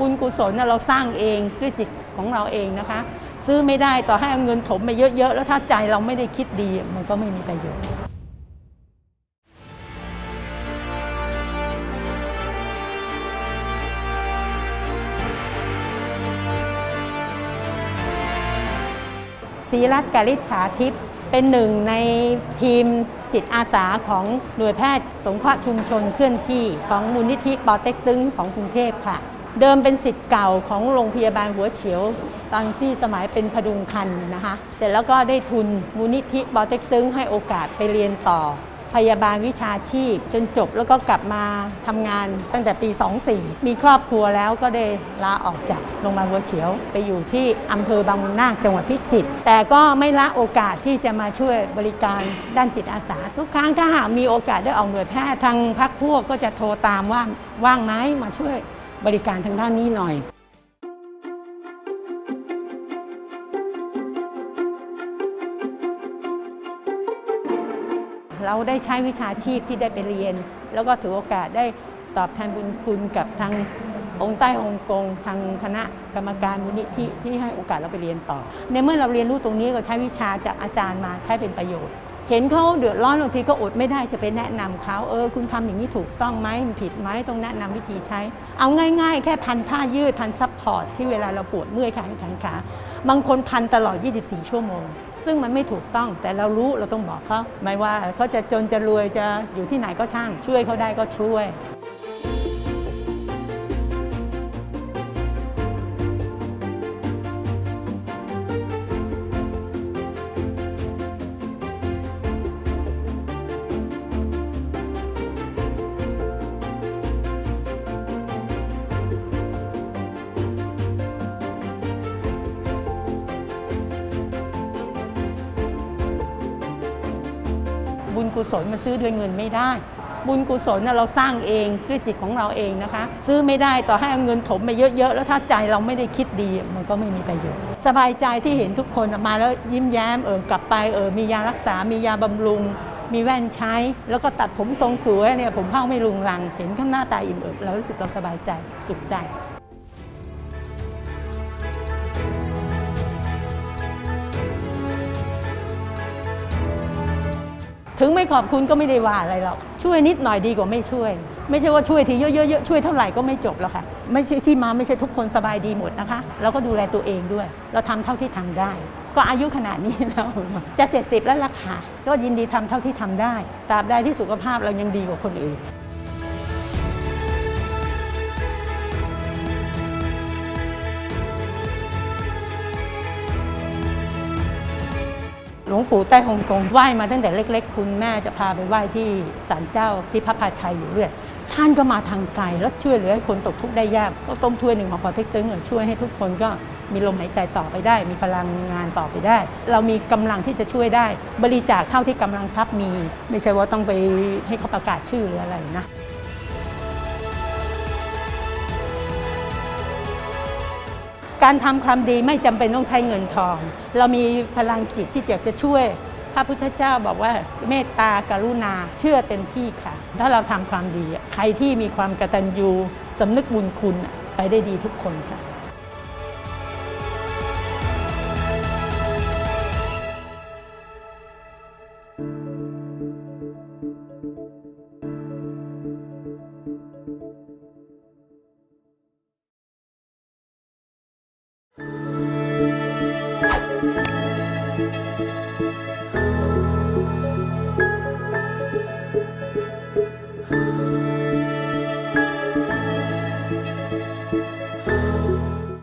บุญกุศลเราสร้างเองด้วยจิตของเราเองนะคะ ซื้อไม่ได้ต่อให้เอาเงินถมไปเยอะๆ แล้วถ้าใจเราไม่ได้คิดดีมันก็ไม่มีประโยชน์ศีรัตน์กาลิษฐาทิพย์เป็นหนึ่งในทีมจิตอาสาของหน่วยแพทย์สงเคราะห์ชุมชนเคลื่อนที่ของมูลนิธิปอเต็กตึงของกรุงเทพค่ะ เดิมเป็นสิทธิ์เก่าของโรงพยาบาลหัวเฉียว ตอนที่สมัยเป็นพดุงคันนะคะ เสร็จแล้วก็ได้ทุนมูลนิธิปอเต็กตึงให้โอกาสไปเรียนต่อ พยาบาลวิชาชีพ จนจบแล้วก็กลับมาทำงานตั้งแต่ปี 24 มีครอบครัวแล้วก็ได้ลาออกจากโรงพยาบาลหัวเฉียว ไปอยู่ที่อำเภอบางมุนนาคจังหวัดพิจิตรแต่ก็ไม่ละโอกาสที่จะมาช่วยบริการด้านจิตอาสา ทุกครั้งถ้าหากมีโอกาสได้ออกหน่วยแพทย์ทางพักพวกก็จะโทรตามว่าว่างไหมมาช่วย บริการทางด้านนี้หน่อยเราได้ใช้วิชาชีพที่ได้ไปเรียน แล้วก็ถือโอกาสได้ตอบแทนบุญคุณกับทางองค์ใต้องค์กงทางคณะกรรมการมูลนิธิที่ให้โอกาสเราไปเรียนต่อ ในเมื่อเราเรียนรู้ตรงนี้ก็ใช้วิชาจากอาจารย์มาใช้เป็นประโยชน์ เห็นเขาเดือดร้อนบางทีก็อดไม่ได้จะไปแนะนำเขาเออ คุณทำอย่างนี้ถูกต้องไหมมันผิดไหมต้องแนะนำวิธีใช้ เอาง่าย ๆ แค่พันผ้ายืดพันซับพอร์ตที่เวลาเราปวดเมื่อยขาแขนขาบางคนพันตลอด 24 ชั่วโมง ซึ่งมันไม่ถูกต้องแต่เรารู้เราต้องบอกเขาไม่ว่าเขาจะจนจะรวยจะอยู่ที่ไหนก็ช่าง ช่วยเขาได้ก็ช่วย บุญกุศลมันซื้อด้วยเงินไม่ได้ บุญกุศลน่ะเราสร้างเองด้วยจิตของเราเองนะคะ ซื้อไม่ได้ต่อให้เอาเงินถมไปเยอะๆ แล้วถ้าใจเราไม่ได้คิดดีมันก็ไม่มีประโยชน์ สบายใจที่เห็นทุกคนมาแล้วยิ้มแย้มเออกลับไปเออมียารักษา มียาบำรุงมีแว่นใช้ แล้วก็ตัดผมทรงสวยเนี่ยผมเผ้าไม่รุงรัง เห็นข้างหน้าตาอิ่มเอิบเรารู้สึกเราสบายใจสุขใจ ถึงไม่ขอบคุณก็ไม่ได้ว่าอะไรหรอก ช่วยนิดหน่อยดีกว่าไม่ช่วย ไม่ใช่ว่าช่วยทีเยอะๆช่วยเท่าไหร่ก็ไม่จบหรอกค่ะ ไม่ใช่ที่มาไม่ใช่ทุกคนสบายดีหมดนะคะ เราก็ดูแลตัวเองด้วย เราทำเท่าที่ทำได้ ก็อายุขนาดนี้แล้วจะ 70 แล้วล่ะค่ะก็ยินดีทำเท่าที่ทำได้ตราบใดที่สุขภาพเรายังดีกว่าคนอื่น หลวงปู่ใต้ฮงกงไหว้มาตั้งแต่เล็ก ๆ คุณแม่จะพาไปไหว้ที่ศาลเจ้าที่พระพาชัยอยู่เรื่อยท่านก็มาทางไกลแล้วช่วยเหลือให้คนตกทุกข์ได้ยาก ก็ต้มถ้วยหนึ่งของพอเทคตึงช่วยให้ทุกคนก็มีลมหายใจต่อไปได้ มีพลังงานต่อไปได้ เรามีกำลังที่จะช่วยได้ บริจาคเท่าที่กำลังทรัพย์มี ไม่ใช่ว่าต้องไปให้เขาประกาศชื่อหรืออะไรนะ การทำความดีไม่จำเป็นต้องใช้เงินทอง เรามีพลังจิตที่อยากจะช่วย พระพุทธเจ้าบอกว่าเมตตากรุณาเชื่อเต็มที่ค่ะ ถ้าเราทำความดี ใครที่มีความกตัญญูสำนึกบุญคุณไปได้ดีทุกคนค่ะ